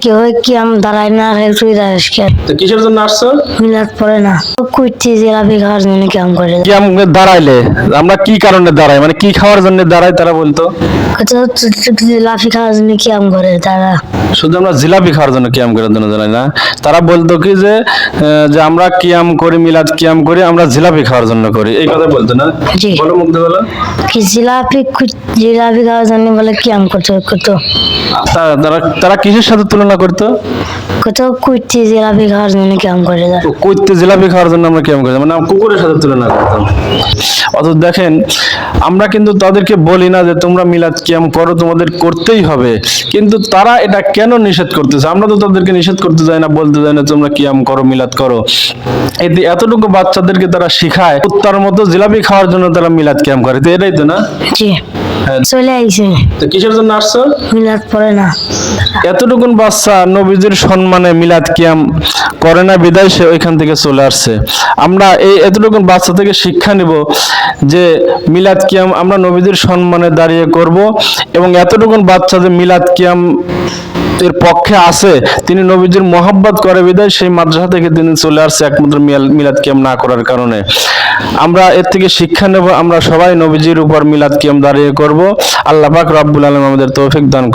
কেউ কি আম দাঁড়ায় না আর তুই দাঁড়াস কে তো কিসের জন্য আসছো? মিলাদ পড়ে না। কুইটি খাওয়ার জন্য কেমন করে দাঁড়াইলে? আমরা কি কারণে দাঁড়াই? মানে কি খাওয়ার জন্য দাঁড়াই তারা বলতো? কত জিলাপি খাওয়ার জন্য কেমন করে তারা? শুধু আমরা জিলাপি খাওয়ার জন্য কিয়াম করার জন্য দাঁড়াই না? তারা বলতো কি যে যে আমরা কিয়াম করি মিলাদ কিয়াম করি আমরা জিলাপি খাওয়ার জন্য করি। এই কথা বলতো না। বলো মুগ্ধ বলো। কি জিলাপি কু- জিলাপি খাওয়ার জন্য বলে কেমন করতো কত তা- তারা তারা কিসের সাথে তুলনা করতো? কত কুইটি জিলাপি খাওয়ার জন্য কেমন করে তারা ও কইতে জিলাপি খাওয়ার জন্য আমরা কিয়াম করতাম মানে আমরা কুকুরের সাথে তুলনা করতাম। অত দেখেন আমরা কিন্তু তাদেরকে বলি না যে তোমরা মিলাদ কিয়াম করো তোমাদের করতেই হবে। কিন্তু তারা এটা কেন নিষেধ করতেছে? আমরা তো তাদেরকে নিষেধ করতে যাই না বলতে যাই না তোমরা কিয়াম করো মিলাদ করো। এতে এতটুকু বাচ্চাদেরকে তারা শিখায় কুত্তার মতো জিলাপি খাওয়ার জন্য তারা মিলাদ কিয়াম করে। তো এটাই তো না? জি। চলে আইছে। তো কিসের জন্য আসছো? মিলাদ পড়ে না। এতটুকুন বাচ্চা নবীজির সম্মানে মিলাদ কিয়াম করে না বিদায় সে ওইখান থেকে চলে আসছে। আমরা এই এতটুকুন বাচ্চা থেকে শিক্ষা নিব যে মিলাদ কিয়াম আমরা নবীজির সম্মানে দাঁড়িয়ে করব এবং এতটুকুন বাচ্চা যে মিলাদ কিয়াম এর পক্ষে আছে তিনি নবীজির মোহাব্বত করে বিদায় সেই মাদ্রাসা থেকে তিনি চলে আসছে একমাত্র মিলাদ কিয়াম না করার কারণে। আমরা এর থেকে শিক্ষা নেব, আমরা সবাই নবীজির উপর মিলাদ কিয়াম দাঁড়িয়ে করব। আল্লাহ পাক রব্বুল আলম আমাদের তৌফিক দান করুন।